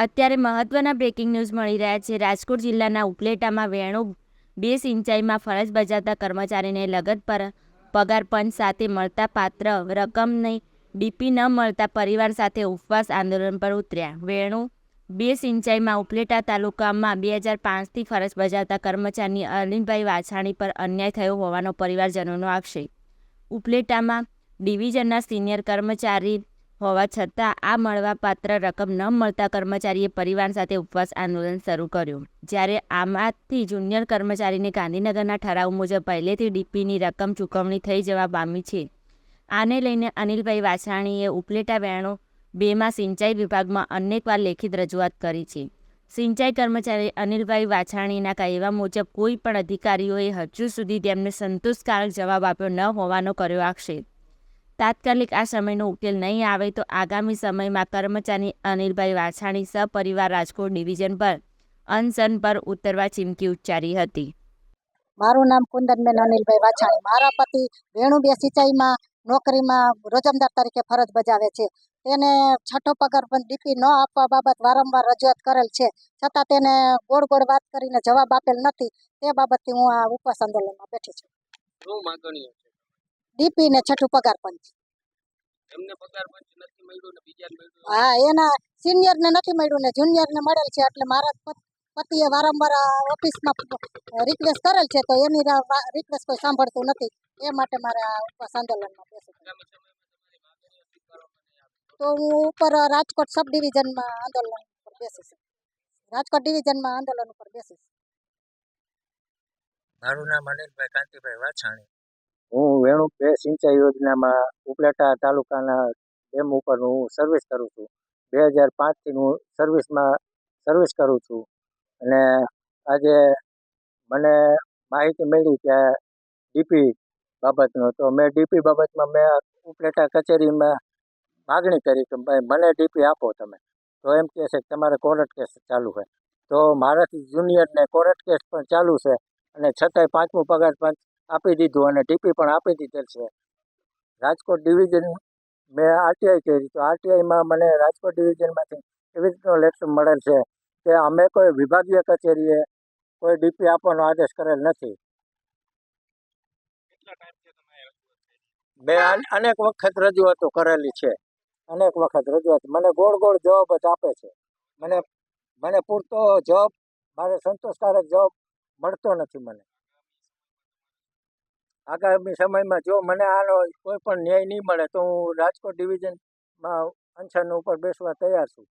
અત્યારે મહત્વના breaking news મળી રહ્યા છે. રાજકોટ જિલ્લાના ઉપલેટામાં વેણુ બે સિંચાઈમાં ફરજ બજાવતા કર્મચારીને લગત પર પગાર પંચ સાથે મળતા પાત્ર રકમની ડીપી ન મળતા પરિવાર સાથે ઉપવાસ આંદોલન પર ઉતર્યા. વેણુ બે સિંચાઈમાં ઉપલેટા તાલુકામાં બે હજાર પાંચથી ફરજ બજાવતા કર્મચારી અરવિંદભાઈ વાછાણી પર અન્યાય થયો હોવાનો પરિવારજનોનો આક્ષેપ. ઉપલેટામાં ડિવિઝનના સિનિયર કર્મચારી હોવા છતાં આ મળવાપાત્ર રકમ ન મળતા કર્મચારીએ પરિવાર સાથે ઉપવાસ આંદોલન શરૂ કર્યું. જ્યારે આમાંથી જુનિયર કર્મચારીને ગાંધીનગરના ઠરાવ મુજબ પહેલેથી ડીપીની રકમ ચૂકવણી થઈ જવા પામી છે. આને લઈને અનિલભાઈ વાછાણીએ ઉપલેટા વેણો બેમાં સિંચાઈ વિભાગમાં અનેકવાર લેખિત રજૂઆત કરી છે. સિંચાઈ કર્મચારી અનિલભાઈ વાછાણીના કહેવા મુજબ કોઈ પણ અધિકારીઓએ હજુ સુધી તેમને સંતોષકારક જવાબ આપ્યો ન હોવાનો કર્યો આક્ષેપ. તાત્કાલિક આ સમયનો ઉકેલ નહીં આવે તો આગામી સમયમાં કર્મચારી અનિલભાઈ વાછાણી સપરિવાર રાજકોટ ડિવિઝન પર અનશન પર ઉતરવા ચીમકી ઉચ્ચારી હતી. મારું નામ કુંદનબેન અનિલભાઈ વાછાણી. મારા પતિ વેણુબે સિંચાઈમાં નોકરીમાં રોજમદાર તરીકે ફરજ બજાવે છે. તેને છઠ્ઠો પગાર પણ ડીપી ન આપવા બાબત વારંવાર રજૂઆત કરેલ છે. છતાં તેને ગોળ ગોળ વાત કરીને જવાબ આપેલ નથી. તે બાબતથી હું આ ઉપવાસ આંદોલનમાં બેઠી છું. શું માંગણીઓ છે. ડીપી ને છઠ્ઠું પગાર પંચ. એમને પગાર પંચ નથી મળ્યું ને બીજાને મળ્યું હા એના સિનિયર ને નથી મળ્યું ને જુનિયર ને મળેલ છે એટલે મારા પતિએ વારંવાર ઓફિસમાં રિક્વેસ્ટ કરેલ છે તો એની રિક્વેસ્ટ કોઈ સાંભળતું નથી. એ માટે મારે આ ઉપવાસ આંદોલનમાં બેસવું તો હું ઉપર રાજકોટ સબ ડિવિઝનમાં આંદોલન ઉપર બેસીશ રાજકોટ ડિવિઝનમાં આંદોલન ઉપર બેસીશ મારું નામ અનિલભાઈ કાંતિભાઈ વાછાણી. હું વેણુ બે સિંચાઈ યોજનામાં ઉપલેટા તાલુકાના ડેમ ઉપર હું સર્વિસ કરું છું. બે હજાર પાંચથી હું સર્વિસમાં સર્વિસ કરું છું. અને આજે મને માહિતી મળી કે ડીપી બાબતનો, તો મેં ડીપી બાબતમાં મેં ઉપલેટા કચેરીમાં માગણી કરી કે ભાઈ મને ડીપી આપો તમે. તો એમ કહે છે કે તમારે કોર્ટ કેસ ચાલુ છે. તો મારાથી જુનિયરને કોર્ટ કેસ પણ ચાલુ છે. અને છતાંય પાંચમું પગાર પંચ આપી દીધું અને ટીપી પણ આપી દીધેલ છે. રાજકોટ ડિવિઝન મેં આરટીઆઈ કરી તો આરટીઆઈમાં મને રાજકોટ ડિવિઝનમાંથી એવી રીતનો લેટર મળેલ છે કે અમે કોઈ વિભાગીય કચેરીએ કોઈ ડીપી આપવાનો આદેશ કરેલ નથી. મેં અન- અનેક વખત રજૂઆતો કરેલી છે. અનેક વખત રજૂઆત. મને ગોળ ગોળ જવાબ જ આપે છે. મને મને પૂરતો જવાબ મારે સંતોષકારક જવાબ મળતો નથી મને. આગામી સમયમાં જો મને આનો કોઈ પણ ન્યાય નહીં મળે તો હું રાજકોટ ડિવિઝનમાં અનશન ઉપર બેસવા તૈયાર છું.